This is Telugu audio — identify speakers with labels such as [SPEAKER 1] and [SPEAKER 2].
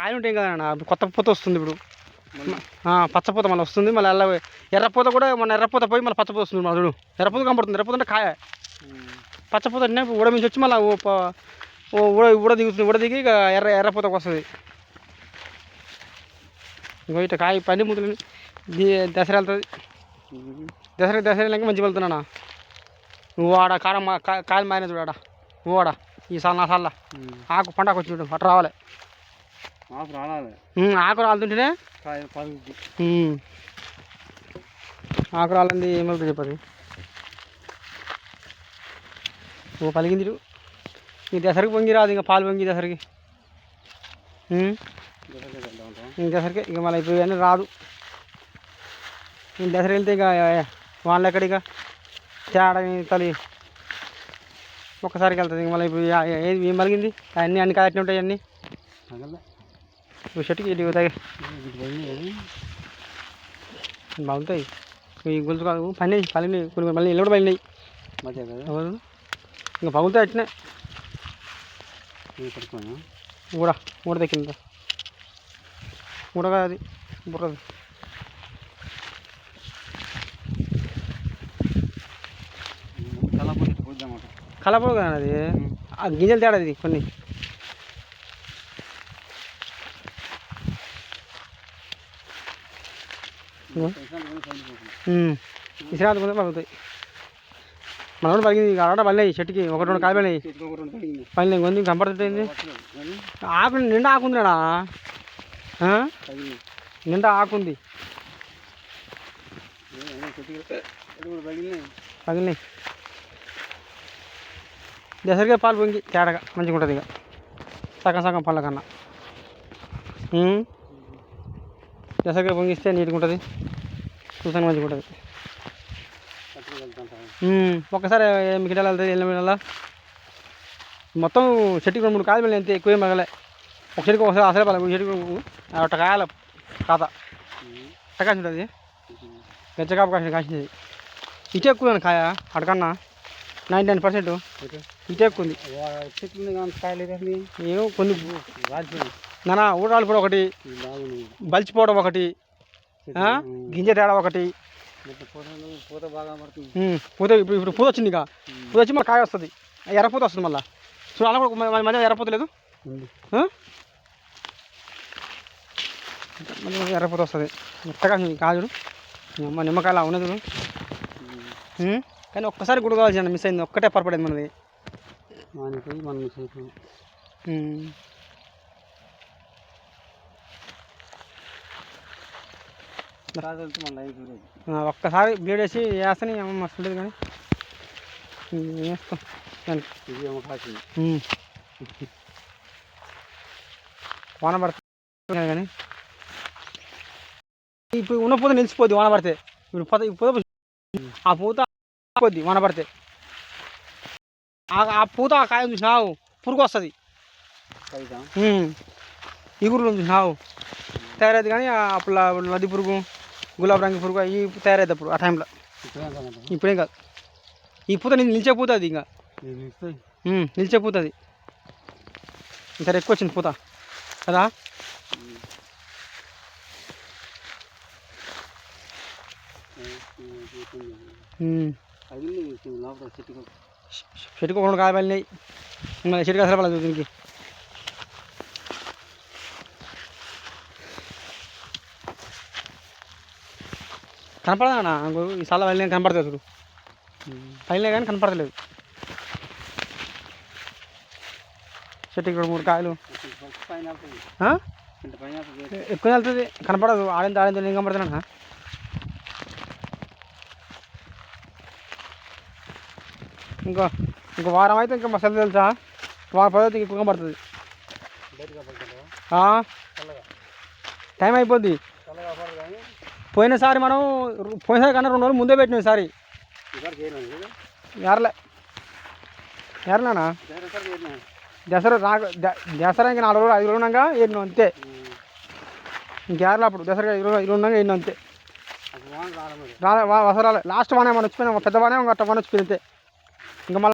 [SPEAKER 1] కాయలు ఉంటాయి కదా అన్న కొత్త పూత వస్తుంది ఇప్పుడు. పచ్చపూత మళ్ళీ వస్తుంది మళ్ళీ అలా ఎర్రపూత కూడా మన ఎర్రపూత పోయి మళ్ళీ పచ్చపూత వస్తుంది మన చూడు. ఎర్రపూత కనపడుతుంది ఎర్రపూత అంటే కాయ. పచ్చపూత అంటే ఊడ నుంచి వచ్చి మళ్ళీ ఊడ దిగుతుంది ఊడ దిగి ఎర్ర ఎర్రపూతకు వస్తుంది. ఇంకో ఇట్లా కాయ పని ముద్దులు దసరా వెళ్తుంది. దసరా దసరా వెళ్ళాక మంచి వెళ్తున్నా నువ్వు ఆడ కారం కాయలు మారిన చూడు ఆడ. నువ్వు ఆడ ఈ సాల్ నా సార్ల ఆకు పండగ వచ్చి చూడు అట్లా రావాలి.
[SPEAKER 2] ఆకు
[SPEAKER 1] ఉమ్, ఆకు రాలుతుంటేనే. ఆకు రాలంది ఏమవుతుంది చెప్పదు. ఓ పలిగింది. ఈ దసరికి పొంగి రాదు ఇంకా పాలు పొంగి దసరికి. దసరికి ఇక మళ్ళీ ఇప్పుడు ఇవన్నీ రాదు. ఇంక దసరా వెళ్తే ఇక వాళ్ళ ఎక్కడ ఇక? తేడా ఈ తలి. ఒక్కసారికి వెళ్తుంది ఇంక మళ్ళీ ఇప్పుడు ఏం మలిగింది అన్నీ అన్ని కాయట్నే ఉంటాయి అన్నీ? ఇటు పోతాయి బాగుంటాయి. ఈ గొలుసు కాదు పడినాయి పలినాయి కొన్ని మళ్ళీ ఇల్లు కూడా పడినాయి ఇంకా పగులుతాయి అట్నే.
[SPEAKER 2] ఇది
[SPEAKER 1] ఊడ ఊడ దక్కింది ఊడగా అది బుర్రది
[SPEAKER 2] కలపడి
[SPEAKER 1] కదా అది ఆ గింజలు తేడా అది కొన్ని. విశ్రాంతి కొంత పలుకుతాయి మన కూడా పలిగింది ఆడ పడినాయి చెట్టుకి ఒకటి రెండు పడినాయి పడినాయి కొంచెం కనపడుతుంది ఆకు నిండా ఆకుందిరా నిండా ఆకుంది పగిలినాయి. దసరిగా పాలు పొంగి తేడగా మంచిగా ఉంటుంది ఇక. సగం సగం పళ్ళ కన్నా దసరిగా పొంగిస్తే నీట్గా ఉంటుంది. చూసాను మంచిగా ఉంటుంది. ఒక్కసారి మీకు వెళ్తుంది ఎల్లం వెళ్ళాలా మొత్తం చెట్టుకి రెండు మూడు కాయలు వెళ్ళి అంతే ఎక్కువ మగలే ఒక చెట్టుకి ఒకసారి అసలే పడలేదు ఒక చెట్టుకి ఒక కాయాల ఖాతా ఎట్ట కాసి ఉంటుంది గచ్చకాపు కాసిన కాసింది ఇటే ఎక్కువ కాయ? అడకన్నా నైంటీ నైన్ పర్సెంట్. ఇటే ఉంది. ఏమో కొన్ని నానా ఊడాలు కూడా ఒకటి. బలిచిపోవడం ఒకటి? గింజ తేడా ఒకటి.
[SPEAKER 2] పూత బాగా
[SPEAKER 1] పూత ఇప్పుడు ఇప్పుడు పూత వచ్చింది ఇక. పూత వచ్చి మళ్ళీ కాయ వస్తుంది. ఎర్రపూత వస్తుంది మళ్ళీ. చూడు అలా కూడా మధ్య ఎర్రపూత లేదు? మళ్ళీ ఎర్రపూత వస్తుంది. మెత్తగా కాజుడు అమ్మ నిమ్మకాయలు ఉన్నది చూడు. కానీ ఒక్కసారి గుడి కావాల్సి మిస్ అయింది. ఒక్కటే పొరపడింది మనది.
[SPEAKER 2] మనం చేసాం
[SPEAKER 1] ఒక్కసారి బ్లేడ్ వేసి వేస్తని అమ్మ మస్తు ఉంటుంది కానీ. వేస్తాం.
[SPEAKER 2] ఏమో.
[SPEAKER 1] వాన పడుతుంది కానీ. ఇప్పుడు ఉన్న పూత నిలిచిపోద్ది వాన పడితే. ఇప్పుడు పూత ఆ పూత పోద్ది వాన పడితే ఆ- పూత ఆ కాయ చూసినావు పురుగు వస్తుంది. ఇగురు చూసినావు తయారైంది కానీ అప్పుడు నది పురుగు గులాబీ రంగు పురుగు అవి తయారైతే అప్పుడు ఆ టైంలో.
[SPEAKER 2] ఇప్పుడే కదా
[SPEAKER 1] ఈ పూత ని- నిలిచే పూత అది ఇంకా. నిలిచే పూత అది. ఇంత ఎక్కువ వచ్చింది పూత. కదా? ఉమ్.
[SPEAKER 2] చెట్టుకు
[SPEAKER 1] చెట్టుకు ఒక రెండు కాయలు వెళ్ళినాయి ఇంకా చెట్టుకు అసలు పడలేదు దీనికి. కనపడదా ఈ సాల వెళ్ళినా కనపడలేదు చూడు. వెళ్ళినా కానీ కనపడలేదు చెట్టుకి రెండు మూడు కాయలు.
[SPEAKER 2] పైన పైన
[SPEAKER 1] ఎక్కువ వెళ్తుంది కనపడదు. ఆడింత ఆడింత నేను కనపడుతున్నా ఇంకో ఇంకో వారం అయితే ఇంకా మసాలా తెలుసా? వారం పది అయితే ఎక్కువ కనపడుతుంది
[SPEAKER 2] బయటగా పడుతుందా
[SPEAKER 1] టైం అయిపోద్ది. పోయినసారి మనం పోయినసారి కన్నా రెండు రోజులు ముందే పెట్టినాం
[SPEAKER 2] చేయలేదు
[SPEAKER 1] ఎరలే ఎరలేనా దసరా నాకు దసరా ఇంకా నాలుగు రోజులు ఐదు రోజులు ఉన్నాక ఏడినాం అంతే. ఇంకేరలే అప్పుడు దసరా ఐదు రోజులు ఐదు ఉన్నాక ఏడినాం అంతే. రాలే వసరాలే. లాస్ట్ వానే మనం వచ్చిపోయినా పెద్ద వానే ఒక వాన వచ్చిపోయింది అంతే. ఇంకా మళ్ళీ